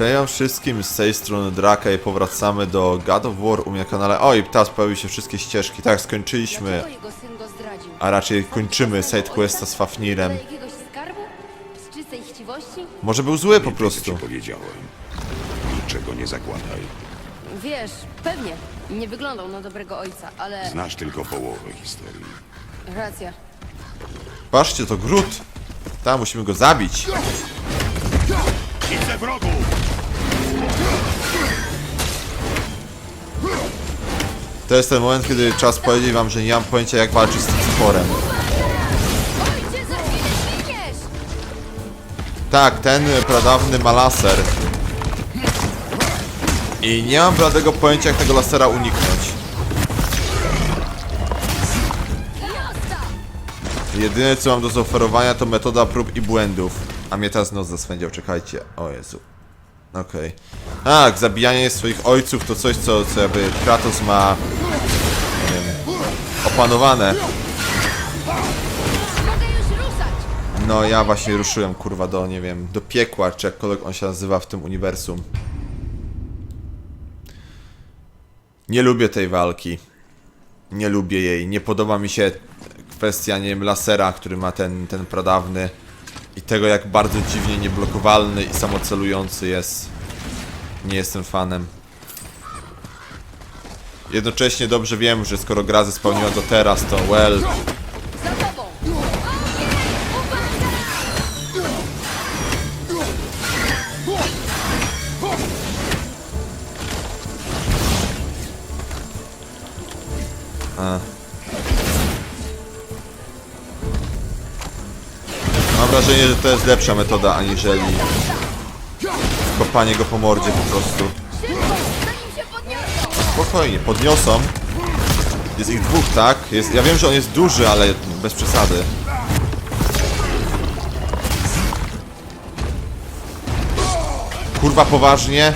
Cześć wszystkim z tej strony Draka i powracamy do God of War u mnie na kanale. Oj, teraz pojawiły się wszystkie ścieżki. Tak, skończyliśmy, a raczej kończymy sidequesta z Fafnirem. Może był zły po prostu. powiedziałem. Niczego nie zakładaj. Wiesz, pewnie. Nie wyglądał na dobrego ojca, ale... Znasz tylko połowę historii. Racja. Patrzcie, to Grut. Tam, musimy go zabić. Widzę wrogu! To jest ten moment, kiedy czas powiedzieć wam, że nie mam pojęcia jak walczyć z tym zginiesz! Tak, ten pradawny ma laser. I nie mam bladego pojęcia jak tego lasera uniknąć. Jedyne co mam do zaoferowania to metoda prób i błędów. A mnie teraz nos zaswędział, czekajcie. O Jezu. Okej. Tak, zabijanie swoich ojców to coś, co, co jakby Kratos ma... Nie wiem... Opanowane. No ja właśnie ruszyłem kurwa do, nie wiem, do piekła, czy jakkolwiek on się nazywa w tym uniwersum. Nie lubię tej walki. Nie lubię jej. Nie podoba mi się kwestia, nie wiem, lasera, który ma ten, ten pradawny. I tego, jak bardzo dziwnie nieblokowalny i samocelujący jest. Nie jestem fanem. Jednocześnie dobrze wiem, że skoro gra zespełniła do teraz, to well, tobą! Mam wrażenie, że to jest lepsza metoda, aniżeli kopanie go po mordzie po prostu. Spokojnie, podniosą. Jest ich dwóch, tak? Jest, ja wiem, że on jest duży, ale bez przesady. Kurwa, poważnie?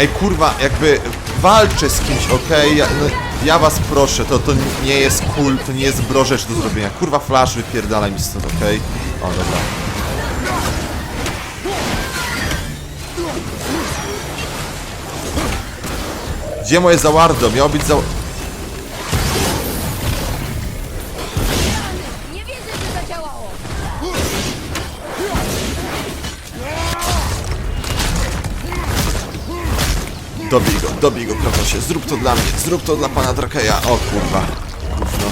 Ej, kurwa, jakby walczę z kimś, okej? Ja, no, ja was proszę, to, to nie jest cool, to nie jest bro rzecz do zrobienia. Kurwa, flash wypierdalaj mi stąd, okej? O, dobra. Gdzie moje zawardo? Miało być za... Nie wierzę, że zadziałało! Dobij go, dobij go, Kratosie. Zrób to dla mnie, zrób to dla pana Drakeja. O kurwa. Gówno.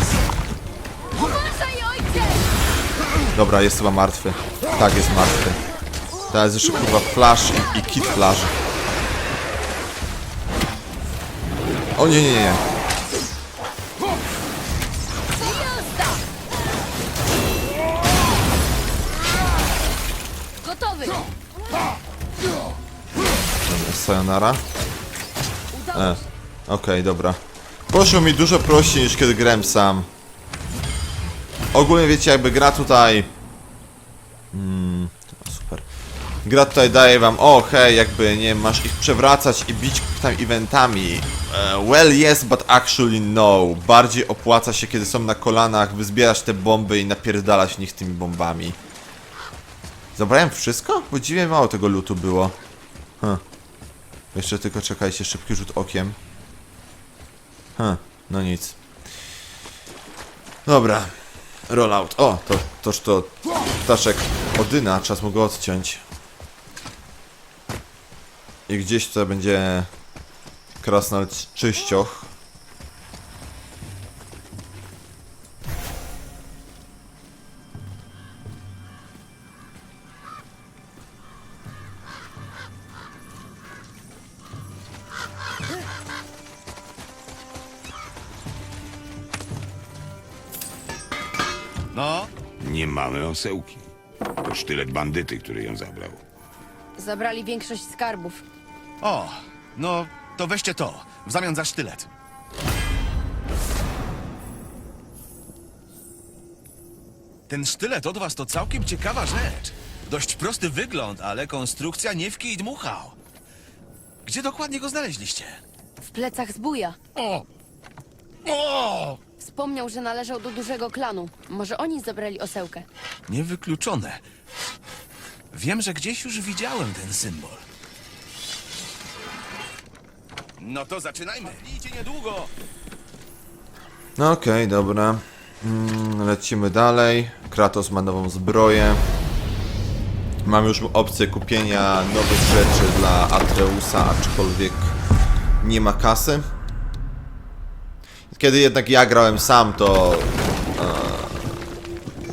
Uważaj, ojcze! Dobra, jest chyba martwy. Tak, jest martwy. Teraz jeszcze kurwa flash i, i kit flash. O nie, nie, nie. Gotowy! Dobra, sayonara. E, okej, dobra. Poszło mi dużo prościej niż kiedy grałem sam. Ogólnie wiecie, jakby gra tutaj... Mm, to super. Gra tutaj daje wam, o hej, jakby, nie masz ich przewracać i bić tam eventami. E, well yes, but actually no. Bardziej opłaca się, kiedy są na kolanach, wyzbierać te bomby i napierdalać w nich tymi bombami. Zabrałem wszystko? Bo dziwnie mało tego lutu było. Huh. Jeszcze tylko czekajcie, szybki rzut okiem. Hm, no nic. Dobra. Rollout. O, to, toż to ptaszek Odyna, czas mu go odciąć. I gdzieś tutaj będzie krasnal czyścioch. No, Nie mamy osełki. To sztylet bandyty, który ją zabrał. Zabrali większość skarbów. O, no to weźcie to, w zamian za sztylet. Ten sztylet od was to całkiem ciekawa rzecz. Dość prosty wygląd, ale konstrukcja nie w kij dmuchał. Gdzie dokładnie go znaleźliście? W plecach zbuja. O! O! Wspomniał, że należał do dużego klanu. Może oni zabrali osełkę. Niewykluczone. Wiem, że gdzieś już widziałem ten symbol. No to zaczynajmy. Idzie niedługo. No okej, dobra. Mm, lecimy dalej. Kratos ma nową zbroję. Mam już opcję kupienia nowych rzeczy dla Atreusa, aczkolwiek nie ma kasy. Kiedy jednak ja grałem sam, to e,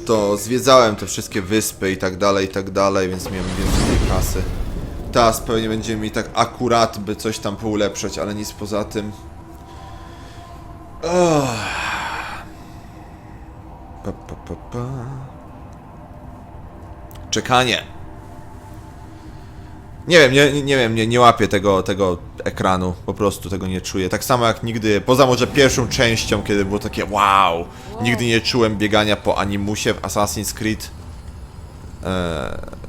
to zwiedzałem te wszystkie wyspy i tak dalej, i tak dalej, więc miałem więcej kasy. Teraz pewnie będzie mi tak akurat, by coś tam poulepszać, ale nic poza tym. Pa, pa, pa, pa. Czekanie. Nie wiem, nie, nie wiem, nie, nie łapię tego, tego ekranu, po prostu tego nie czuję. Tak samo jak nigdy, poza może pierwszą częścią, kiedy było takie wow, nigdy nie czułem biegania po animusie w Assassin's Creed. Eee,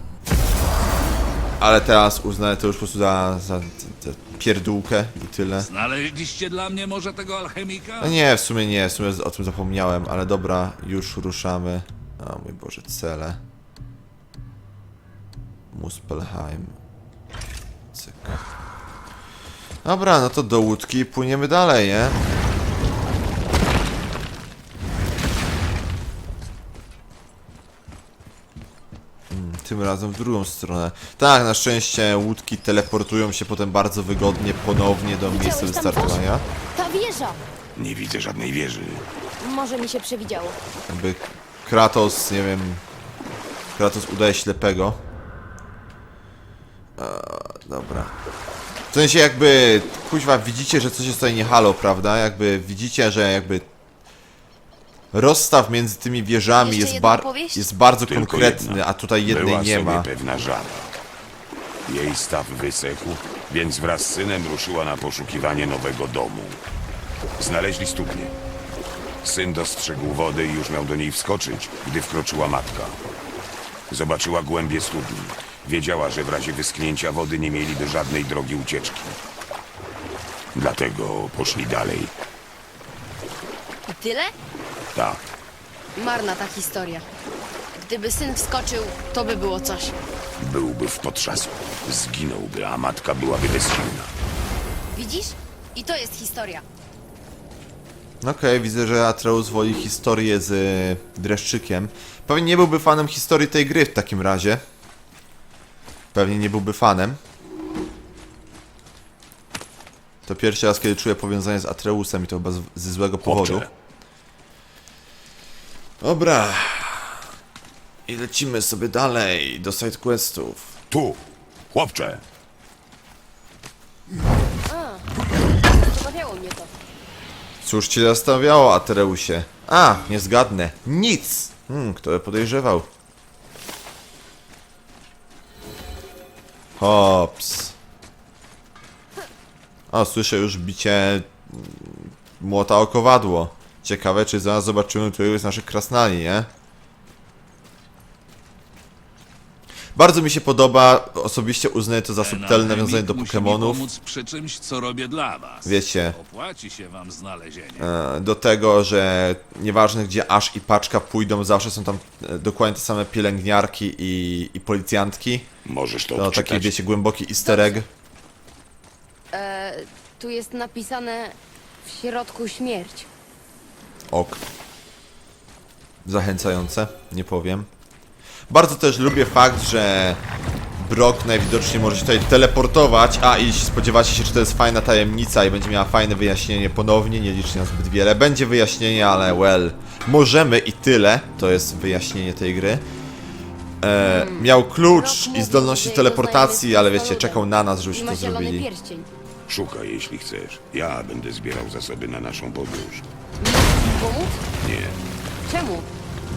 ale teraz uznaję to już po prostu za, za, za pierdółkę i tyle. Znaleźliście dla mnie może tego alchemika? No nie, w sumie nie, w sumie o tym zapomniałem, ale dobra, już ruszamy. O mój Boże, cele. Muspelheim. Cyk. Dobra, no to do łódki i płyniemy dalej, nie? Tym razem w drugą stronę. Tak, na szczęście łódki teleportują się potem bardzo wygodnie ponownie do miejsca Widziałeś tam coś? wystartowania. Ta wieża! Nie widzę żadnej wieży. Może mi się przewidziało. Jakby Kratos, nie wiem. Kratos udaje ślepego. Eee, dobra. W sensie jakby, kuźwa, widzicie, że coś jest tutaj nie halo, prawda? Jakby widzicie, że jakby rozstaw między tymi wieżami Jeszcze jest, jedna bar opowieść? jest bardzo Tylko konkretny, jedna. a tutaj jednej Była nie sobie ma. pewna żaba. Jej staw wysechł, więc wraz z synem ruszyła na poszukiwanie nowego domu. Znaleźli studnię. Syn dostrzegł wodę i już miał do niej wskoczyć, gdy wkroczyła matka. Zobaczyła głębie studni. Wiedziała, że w razie wyschnięcia wody nie mieliby żadnej drogi ucieczki. Dlatego poszli dalej. I tyle? Tak, Marna ta historia. Gdyby syn wskoczył, to by było coś. byłby w potrzasku. Zginąłby, a matka byłaby bezsilna. Widzisz? I to jest historia. Okej, widzę, że Atreus woli historię z y, dreszczykiem. Pewnie nie byłby fanem historii tej gry w takim razie. Pewnie nie byłby fanem. To pierwszy raz, kiedy czuję powiązanie z Atreusem i to chyba z, ze złego powodu. Chłopcze, Dobra. I lecimy sobie dalej do sidequestów. tu! Chłopcze! Zabawiało mnie to. Cóż ci zastawiało, Atreusie? A, nie zgadnę. Nic! Hmm, kto by podejrzewał? Hops. O, słyszę już bicie mm, młota o kowadło. Ciekawe, czy zaraz zobaczymy któregoś z naszych krasnali, nie? Bardzo mi się podoba, osobiście uznaję to za subtelne nawiązanie do Pokémonów. pomóc przy czymś, co robię dla was. Wiecie. Opłaci się wam znalezienie. e, do tego, że nieważne gdzie Ash i Paczka pójdą, zawsze są tam e, dokładnie te same pielęgniarki i, i policjantki. Możesz to No odczytać. taki, wiecie, głęboki easter egg. Tu jest napisane w środku śmierć. Ok. Zachęcające, nie powiem. Bardzo też lubię fakt, że Brock najwidoczniej może się tutaj teleportować, a i spodziewacie się, że to jest fajna tajemnica i będzie miała fajne wyjaśnienie ponownie, nie licznie na zbyt wiele. Będzie wyjaśnienie, ale well, możemy i tyle, to jest wyjaśnienie tej gry. E, miał klucz i zdolności teleportacji, ale wiecie, czekał na nas, i żebyśmy ma to zielony zrobili. pierścień. Szukaj, jeśli chcesz. Ja będę zbierał zasoby na naszą podróż. Pomóc? Nie, Czemu?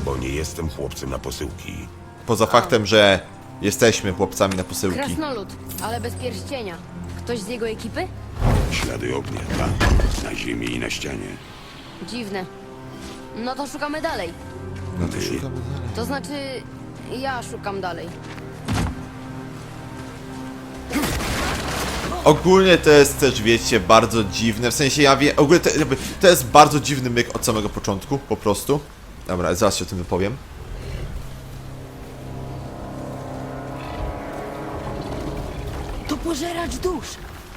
bo nie jestem chłopcem na posyłki. Poza faktem, że jesteśmy chłopcami na posyłki. Krasnolud, ale bez pierścienia. Ktoś z jego ekipy? Ślady ognia, tak. Na ziemi i na ścianie. Dziwne. No to szukamy dalej. No to szukamy dalej. To znaczy, ja szukam dalej. Ogólnie to jest też, wiecie, bardzo dziwne, w sensie ja wiem, ogólnie to, jakby, to jest bardzo dziwny myk od samego początku, po prostu. Dobra, zaraz się o tym wypowiem. pożeracz dusz.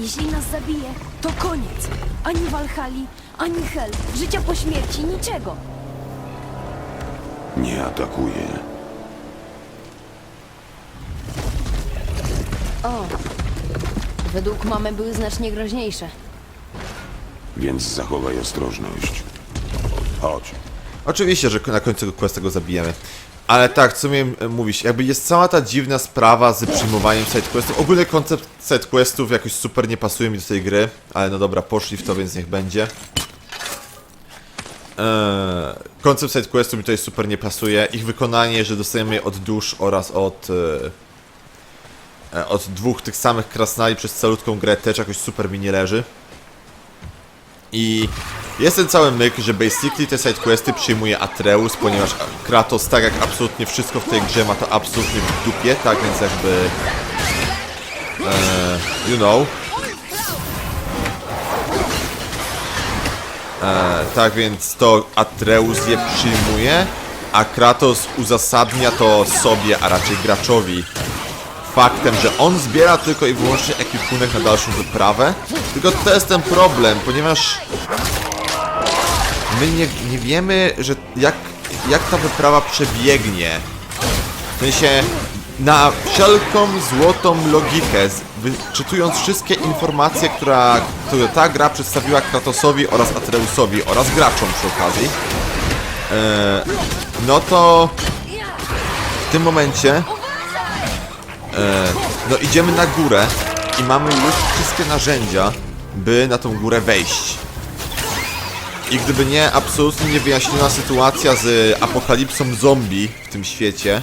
Jeśli nas zabije, to koniec. Ani Walhali, ani Hel. Życia po śmierci, niczego. Nie atakuje. O, według mamy były znacznie groźniejsze. Więc zachowaj ostrożność. Chodź. Oczywiście, że na końcu tego questa go zabijemy. Ale tak, co miałem e, mówić, jakby jest cała ta dziwna sprawa z przyjmowaniem sidequestów. Ogólny koncept sidequestów jakoś super nie pasuje mi do tej gry, ale no dobra, poszli w to, więc niech będzie. Eee, koncept sidequestów mi tutaj super nie pasuje. Ich wykonanie, że dostajemy je od dusz oraz od... E, od dwóch tych samych krasnali przez calutką grę też jakoś super mi nie leży. I jest ten cały myk, że basically te sidequesty przyjmuje Atreus, ponieważ Kratos, tak jak absolutnie wszystko w tej grze, ma to absolutnie w dupie, tak więc jakby... E, you know. E, tak więc to Atreus je przyjmuje, a Kratos uzasadnia to sobie, a raczej graczowi faktem, że on zbiera tylko i wyłącznie ekwipunek na dalszą wyprawę. Tylko to jest ten problem, ponieważ my nie, nie wiemy, że jak, jak ta wyprawa przebiegnie. W sensie na wszelką złotą logikę, wyczytując wszystkie informacje, która, które ta gra przedstawiła Kratosowi oraz Atreusowi oraz graczom przy okazji, e, no to w tym momencie no idziemy na górę i mamy już wszystkie narzędzia, by na tą górę wejść. I gdyby nie absolutnie niewyjaśniona sytuacja z apokalipsą zombie w tym świecie,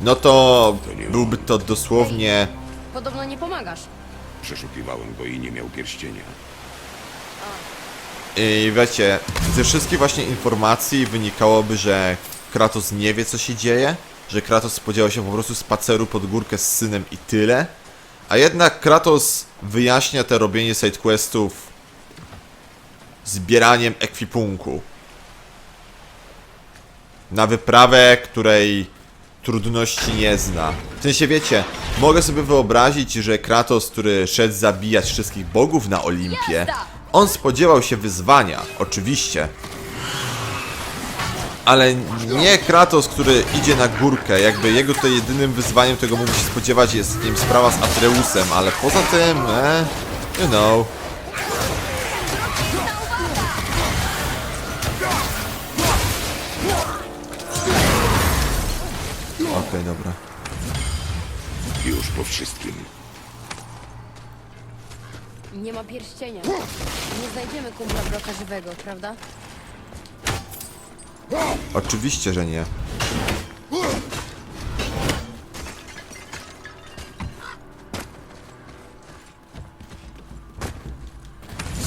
no to byłby to dosłownie... Podobno nie pomagasz. Przeszukiwałem go i nie miał pierścienia. I wiecie, ze wszystkich właśnie informacji wynikałoby, że Kratos nie wie co się dzieje, że Kratos spodziewał się po prostu spaceru pod górkę z synem i tyle. A jednak Kratos wyjaśnia te robienie sidequestów zbieraniem ekwipunku. Na wyprawę, której trudności nie zna. W sensie wiecie, mogę sobie wyobrazić, że Kratos, który szedł zabijać wszystkich bogów na Olimpie, on spodziewał się wyzwania, oczywiście. Ale nie Kratos, który idzie na górkę, jakby jego tutaj jedynym wyzwaniem, którego mógł się spodziewać jest wiem, sprawa z Atreusem, ale poza tym, eh, you know. Okej, dobra. Już po wszystkim. Nie ma pierścienia. Nie znajdziemy kumpla Broka żywego, prawda? Oczywiście, że nie.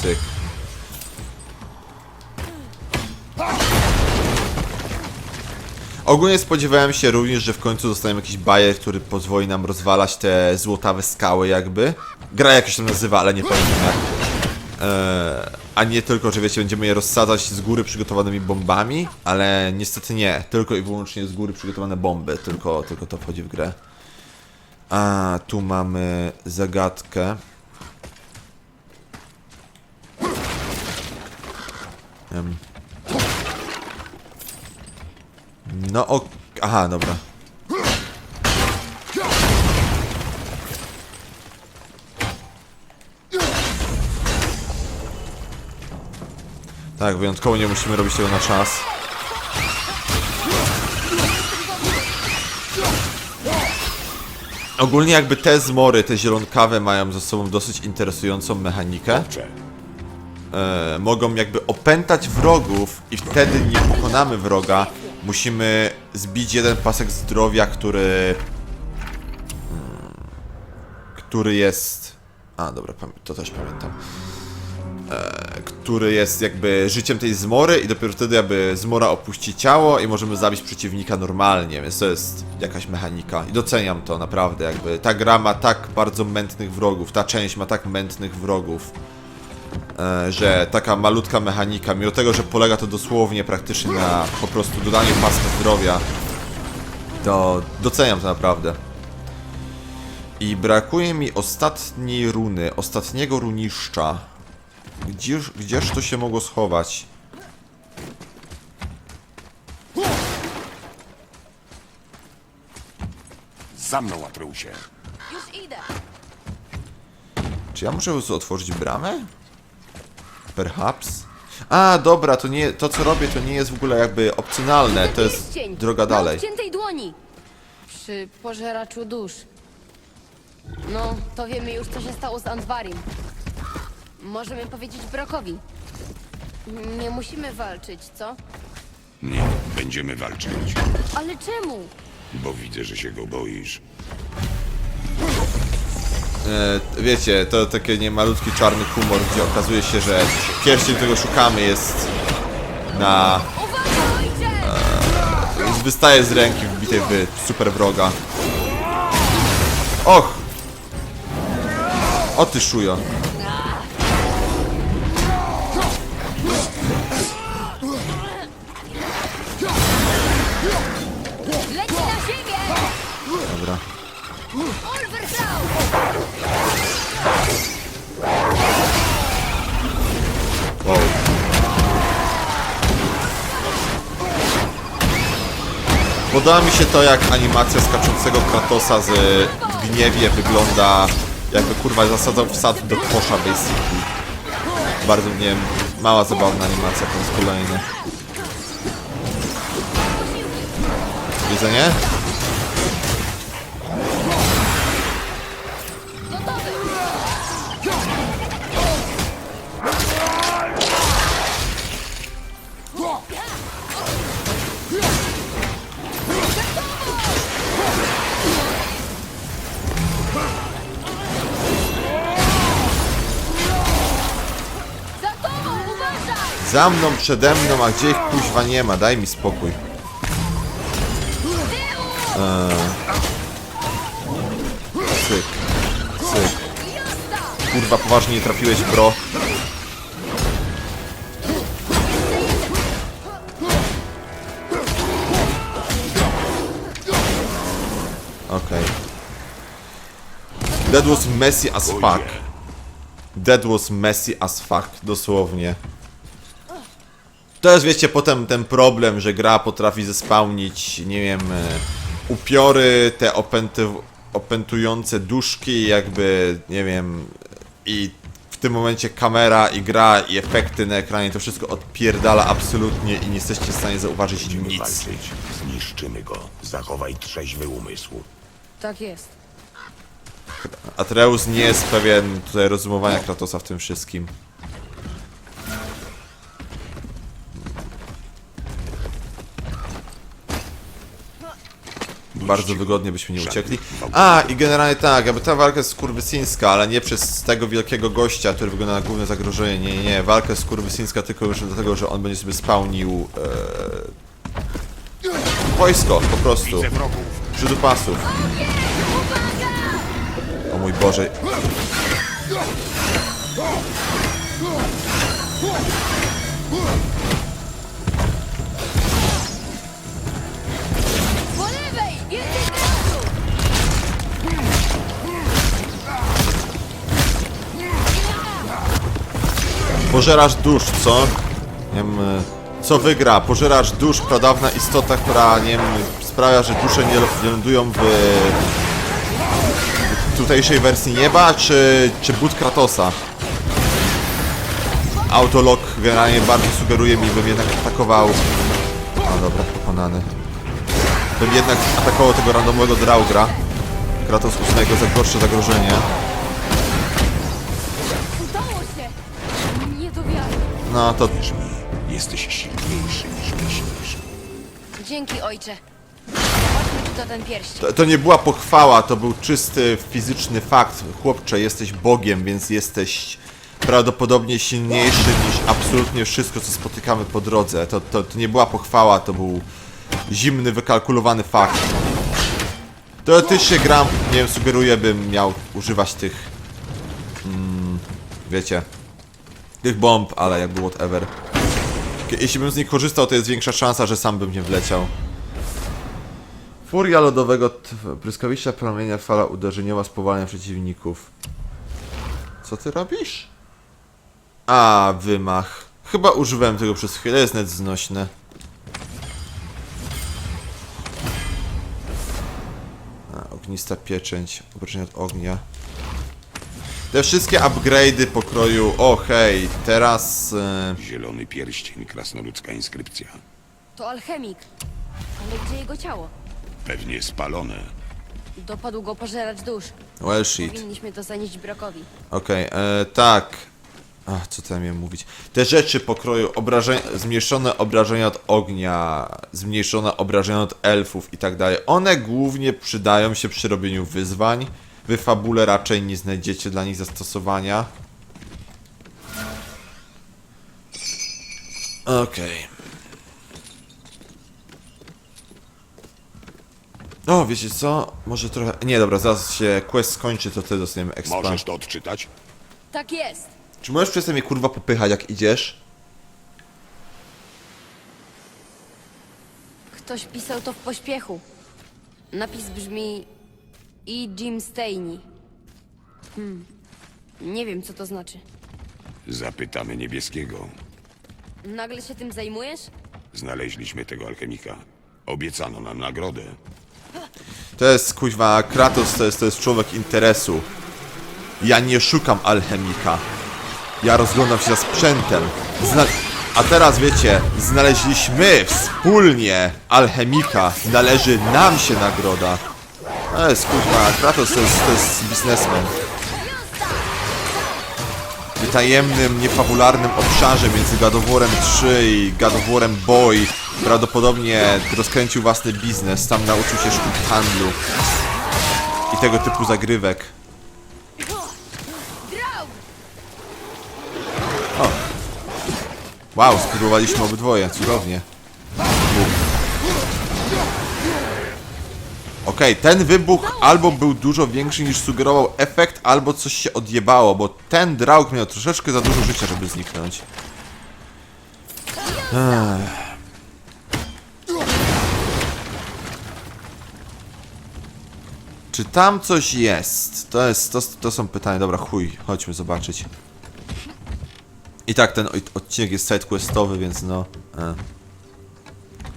Cyk. Ogólnie spodziewałem się również, że w końcu dostaniemy jakiś bajer, który pozwoli nam rozwalać te złotawe skały jakby. Gra jak się nazywa, ale nie pamiętam jak. Eee, a nie tylko, że wiecie, będziemy je rozsadzać z góry przygotowanymi bombami, ale niestety nie, tylko i wyłącznie z góry przygotowane bomby, tylko, tylko to wchodzi w grę. A tu mamy zagadkę. No o... Aha, dobra. Tak, wyjątkowo nie musimy robić tego na czas. Ogólnie jakby te zmory, te zielonkawe mają ze sobą dosyć interesującą mechanikę. E, mogą jakby opętać wrogów i wtedy nie pokonamy wroga. Musimy zbić jeden pasek zdrowia, który... Który jest... A, dobra, to też pamiętam. E, który jest jakby życiem tej zmory i dopiero wtedy jakby zmora opuści ciało i możemy zabić przeciwnika normalnie, więc to jest jakaś mechanika i doceniam to naprawdę, jakby ta gra ma tak bardzo mętnych wrogów, ta część ma tak mętnych wrogów, e, że taka malutka mechanika, mimo tego, że polega to dosłownie praktycznie na po prostu dodaniu paska zdrowia, to doceniam to naprawdę. I brakuje mi ostatniej runy, ostatniego runiszcza. Gdzież, gdzież to się mogło schować? Za mną, Atreusie. Już idę. Czy ja muszę po prostu otworzyć bramę? Perhaps? A, dobra, to nie, to co robię to nie jest w ogóle jakby opcjonalne, to jest Pierścień droga Na dalej. odciętej dłoni. Przy pożeraczu dusz. No, to wiemy już, co się stało z Andwarim. Możemy powiedzieć Brokowi. Nie musimy walczyć, co? Nie, będziemy walczyć, Ale czemu? bo widzę, że się go boisz. E, wiecie, to taki niemalutki czarny humor, gdzie okazuje się, że pierścień, którego szukamy jest na... Uwaga, ojcze! wystaje z ręki wbitej w super wroga. Och! O ty szujo. Podoba mi się to, jak animacja skaczącego Kratosa z gniewie wygląda, jakby kurwa zasadzał wsad do kosza basically. Bardzo, nie wiem, mała zabawna animacja po raz kolejny. Widzenie? Za mną, przede mną, a gdzie ich kuźwa nie ma, daj mi spokój. Eee. Cyk, cyk. Kurwa, poważnie nie trafiłeś, bro. Okej. That was messy as fuck. That was messy as fuck, dosłownie. To jest, wiecie, potem ten problem, że gra potrafi zespałnić, nie wiem, e, upiory, te opęty, opętujące duszki, jakby, nie wiem, i w tym momencie kamera i gra i efekty na ekranie, to wszystko odpierdala absolutnie i nie jesteście w stanie zauważyć nic. Walczyć, zniszczymy go. Zachowaj trzeźwy umysł. Tak jest. Atreus nie jest pewien tutaj rozumowania Kratosa w tym wszystkim. Bardzo wygodnie byśmy nie uciekli. A, i generalnie tak, jakby ta walka jest skurwysyńska, ale nie przez tego wielkiego gościa, który wygląda na główne zagrożenie. Nie, nie, nie. Walka jest skurwysyńska tylko już dlatego, że on będzie sobie spełnił e, wojsko, po prostu. Przydupasów. O mój Boże. Pożeracz dusz, co? Nie wiem, e, co wygra? Pożeracz dusz, pradawna istota, która, nie wiem, sprawia, że dusze nie, lądują w, w tutejszej wersji nieba, czy, czy but Kratosa? Autolog generalnie bardzo sugeruje mi, bym jednak atakował... No dobra, pokonany. Bym jednak atakował tego randomowego Draugra. Kratos uznaje go za gorsze zagrożenie. No to Wierz mi, jesteś silniejszy niż myślisz. Dzięki, ojcze. Chodźmy tu do ten pierścień. To, to nie była pochwała, to był czysty fizyczny fakt. Chłopcze, jesteś Bogiem, więc jesteś prawdopodobnie silniejszy niż absolutnie wszystko, co spotykamy po drodze. To, to, to nie była pochwała, to był zimny, wykalkulowany fakt. Teoretycznie gram, nie wiem, sugeruję, bym miał używać tych... Mm, wiecie... Tych bomb, ale jakby whatever. Jeśli bym z nich korzystał, to jest większa szansa, że sam bym nie wleciał. Furia lodowego błyskawiczna promienia fala uderzeniowa spowalnia przeciwników. Co ty robisz? A, wymach. Chyba używałem tego przez chwilę, jest net znośne. A, ognista pieczęć, obrażenia od ognia. Te wszystkie upgrade'y pokroju... O, hej, teraz... E, Zielony pierścień, krasnoludzka inskrypcja. To alchemik. Ale gdzie jego ciało? Pewnie spalone. Dopadł go pożeracz dusz. well shit. Powinniśmy to zanieść Brokowi. Okej, e, tak. Ach, co tam miałem mówić? Te rzeczy pokroju obrażeń, zmniejszone obrażenia od ognia, zmniejszone obrażenia od elfów i tak dalej. One głównie przydają się przy robieniu wyzwań. Wy fabule raczej nie znajdziecie dla nich zastosowania. Okej. O, wiecie co? Może trochę... Nie, dobra, zaraz się quest skończy, to wtedy dostaniemy expa. Możesz to odczytać? Tak jest. Czy możesz przestać mnie kurwa popychać jak idziesz? Ktoś pisał to w pośpiechu. Napis brzmi... I Jim Staney. Hmm. Nie wiem, co to znaczy. Zapytamy niebieskiego. Nagle się tym zajmujesz? Znaleźliśmy tego alchemika. Obiecano nam nagrodę. To jest kuźwa Kratos, to jest, to jest człowiek interesu. Ja nie szukam alchemika. Ja rozglądam się za sprzętem. Zna A teraz wiecie, znaleźliśmy wspólnie alchemika. Należy nam się nagroda. To jest kuźwa, Kratos to jest, to jest biznesmen. W tajemnym, niefabularnym obszarze między War'em 3 i War'em Boy prawdopodobnie rozkręcił własny biznes, tam nauczył się sztuk handlu i tego typu zagrywek. O! Wow, spróbowaliśmy obydwoje, cudownie. Okej, ten wybuch albo był dużo większy niż sugerował efekt, albo coś się odjebało, bo ten draug miał troszeczkę za dużo życia, żeby zniknąć. Czy tam coś jest? To jest, to, to są pytania, dobra, chuj, chodźmy zobaczyć. I tak ten od- odcinek jest sidequestowy, więc no... E.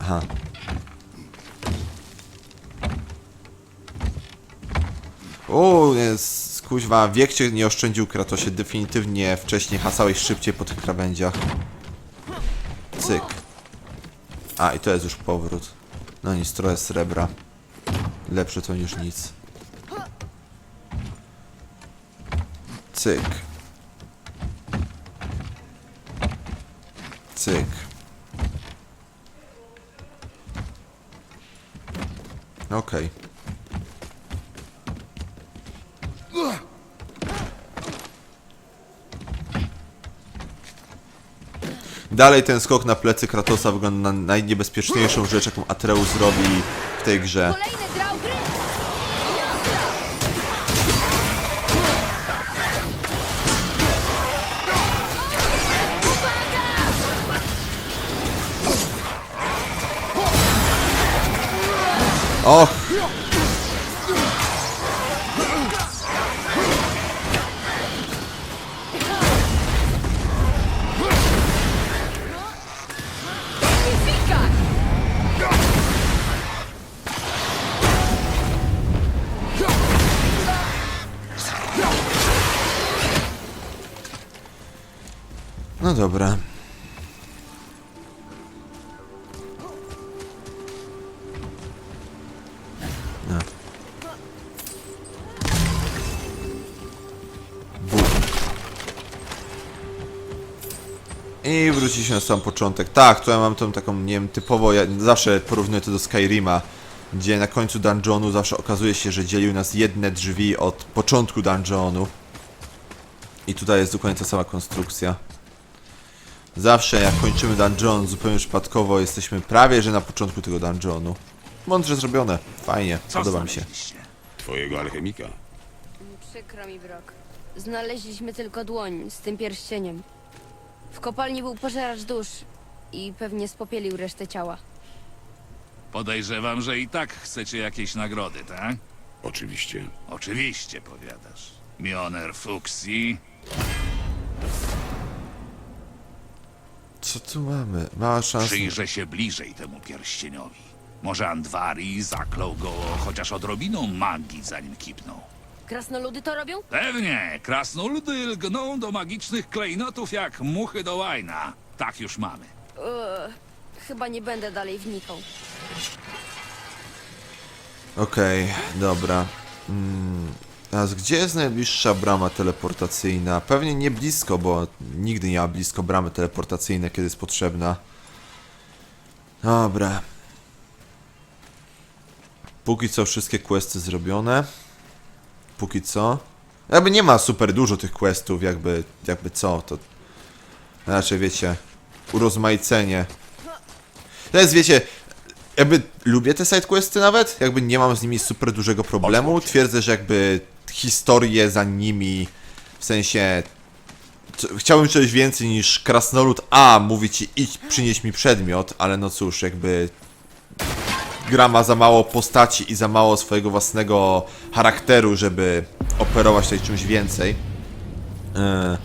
Aha. O, jest, kuźwa, wiek cię nie oszczędził Kratosie, definitywnie wcześniej hasałeś szybciej po tych krawędziach. Cyk. A, i to jest już powrót. No nic, trochę srebra. Lepsze to niż nic. Cyk. Cyk. Okej. Dalej ten skok na plecy Kratosa wygląda na najniebezpieczniejszą rzecz, jaką Atreus robi w tej grze. Kolejny grał gry! Och! Dobra. No. I wróciliśmy na sam początek. Tak, to ja mam tą taką, nie wiem, typowo, ja zawsze porównuję to do Skyrima, gdzie na końcu dungeonu zawsze okazuje się, że dzielił nas jedne drzwi od początku dungeonu. I tutaj jest dokładnie ta sama konstrukcja. Zawsze jak kończymy dungeon zupełnie przypadkowo jesteśmy prawie, że na początku tego dungeonu. Mądrze zrobione, fajnie, Co podoba mi się. Twojego alchemika. Przykro mi, Brok. Znaleźliśmy tylko dłoń z tym pierścieniem. W kopalni był pożeracz dusz i pewnie spopielił resztę ciała. Podejrzewam, że i tak chcecie jakieś nagrody, tak? Oczywiście. Oczywiście, powiadasz. Mioner Fuxi. Co tu mamy? Mała szansa. Przyjrzę się bliżej temu pierścieniowi. Może Andvari zaklął go chociaż odrobiną magii, zanim kipnął. Krasnoludy to robią? Pewnie, krasnoludy lgną do magicznych klejnotów jak muchy do łajna. Tak już mamy. Eee, chyba nie będę dalej wnikał. Okej, dobra. Mm, teraz gdzie jest najbliższa brama teleportacyjna? Pewnie nie blisko, bo nigdy nie ma blisko bramy teleportacyjnej, kiedy jest potrzebna. Dobra. Póki co wszystkie questy zrobione. Póki co. Jakby nie ma super dużo tych questów, jakby, jakby co, to... Raczej wiecie, urozmaicenie. To jest, wiecie, jakby lubię te sidequesty nawet, jakby nie mam z nimi super dużego problemu. Twierdzę, że jakby historię za nimi, w sensie chciałbym czegoś więcej niż krasnolud A mówi ci idź przynieś mi przedmiot, ale no cóż, jakby gra ma za mało postaci i za mało swojego własnego charakteru, żeby operować tutaj czymś więcej. Yy.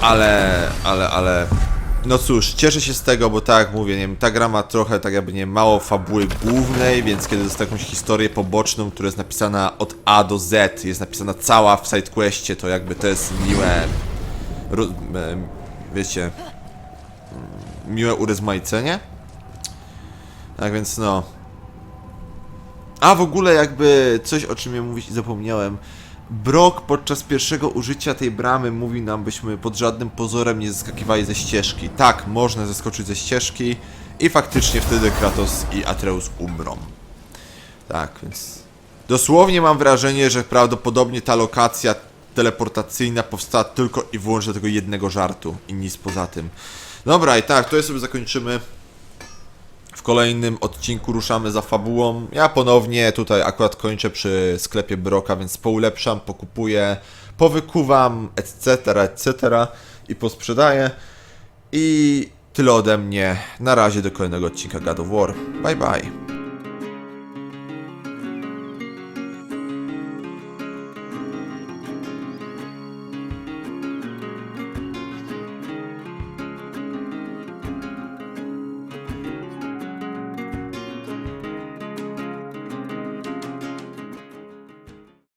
Ale, ale, ale. No cóż, cieszę się z tego, bo tak jak mówię, nie wiem, ta gra ma trochę tak jakby nie mało fabuły głównej, więc kiedy jest jakąś historię poboczną, która jest napisana od A do Z, jest napisana cała w sidequestie, to jakby to jest miłe. Ro, e, wiecie. mm, Miłe urozmaicenie. Tak więc no. A w ogóle jakby coś o czym ja mówić zapomniałem. Brok podczas pierwszego użycia tej bramy mówił nam, byśmy pod żadnym pozorem nie zeskakiwali ze ścieżki. Tak, można zeskoczyć ze ścieżki i faktycznie wtedy Kratos i Atreus umrą. Tak, więc dosłownie mam wrażenie, że prawdopodobnie ta lokacja teleportacyjna powstała tylko i wyłącznie do tego jednego żartu i nic poza tym. Dobra, i tak, to je sobie zakończymy. W kolejnym odcinku ruszamy za fabułą. Ja ponownie tutaj akurat kończę przy sklepie Broka, więc poulepszam, pokupuję, powykuwam, etc., etc. i posprzedaję. I tyle ode mnie. Na razie do kolejnego odcinka God of War. Bye bye.